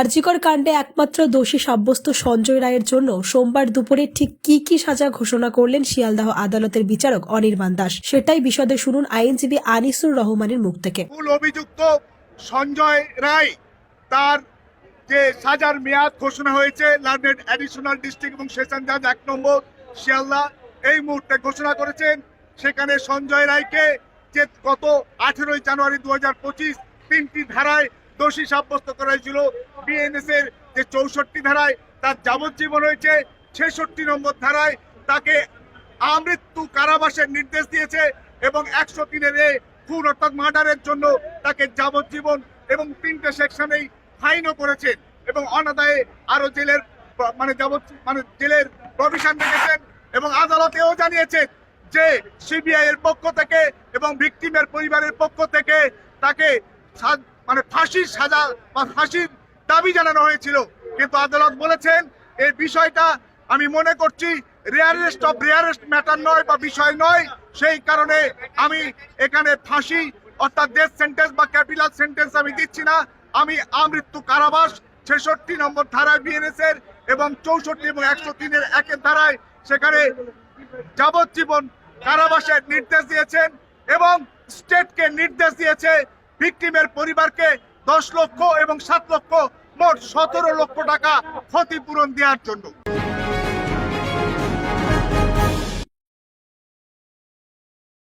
আরজিকর কাণ্ডে একমাত্র দোষী সাব্যস্ত সঞ্জয় রায়ের জন্য সোমবার দুপুরে ঠিক কি কি সাজা ঘোষণা করলেন শিয়ালদাহ আদালতের বিচারক অনির্বাণ দাস। সেটাই বিশদে শুনুন আইনজীবী আনিসুর রহমানের মুখ থেকে। মূল অভিযুক্ত সঞ্জয় রায়, তার যে সাজার মেয়াদ ঘোষণা হয়েছে, লার্নেড অ্যাডিশনাল ডিস্ট্রিক্ট এবং সেশন জাজ এক নম্বর শিয়ালদা, এই মুহূর্তে ঘোষণা করেছেন, সেখানে সঞ্জয় রায়কে যে গত আঠেরোই জানুয়ারি দু তিনটি ধারায় দোষী সাব্যস্ত করা হয়েছিল। বিএনএস এর যে চৌষট্টি ধারায় তার যাবজ্জীবন হয়েছে, ছেষট্টি নম্বর ধারায় তাকে আমৃত্যু কারাবাসের নির্দেশ দিয়েছে এবং একশো তিনের এ খুন অর্থাৎ মার্ডারের জন্য তাকে যাবজ্জীবন এবং তিনটে সেকশনেই ফাইনও করেছেন এবং অনাদায়ে আরও জেলের মানে যাবজ্জীবন মানে জেলের প্রভিশন রেখেছেন এবং আদালতেও জানিয়েছেন যে সিবিআই এর পক্ষ থেকে এবং ভিকটিমের পরিবারের পক্ষ থেকে তাকে মানে ফাঁসির সাজা বা ফাঁসির দাবি জানানো হয়েছিল। কিন্তু আদালত বলেছেন, এই বিষয়টা আমি মনে করছি রেয়ারেস্ট অফ রেয়ারেস্ট ম্যাটার নয় বা বিষয় নয়। সেই কারণে আমি এখানে ফাঁসি, অর্থাৎ ডেথ সেন্টেন্স বা ক্যাপিটাল সেন্টেন্স আমি দিচ্ছি না। আমি আমৃত্যু কারাবাস, ছেষট্টি নম্বর ধারায় বিএনএস এর এবং চৌষট্টি এবং একশো তিনের একের ধারায় সেখানে যাবজ্জীবন কারাবাসের নির্দেশ দিয়েছেন এবং স্টেটকে নির্দেশ দিয়েছে ভিকটিমের পরিবারকে দশ লক্ষ এবং সাত লক্ষ মোট সতেরো লক্ষ টাকা ক্ষতিপূরণ দেওয়ার জন্য।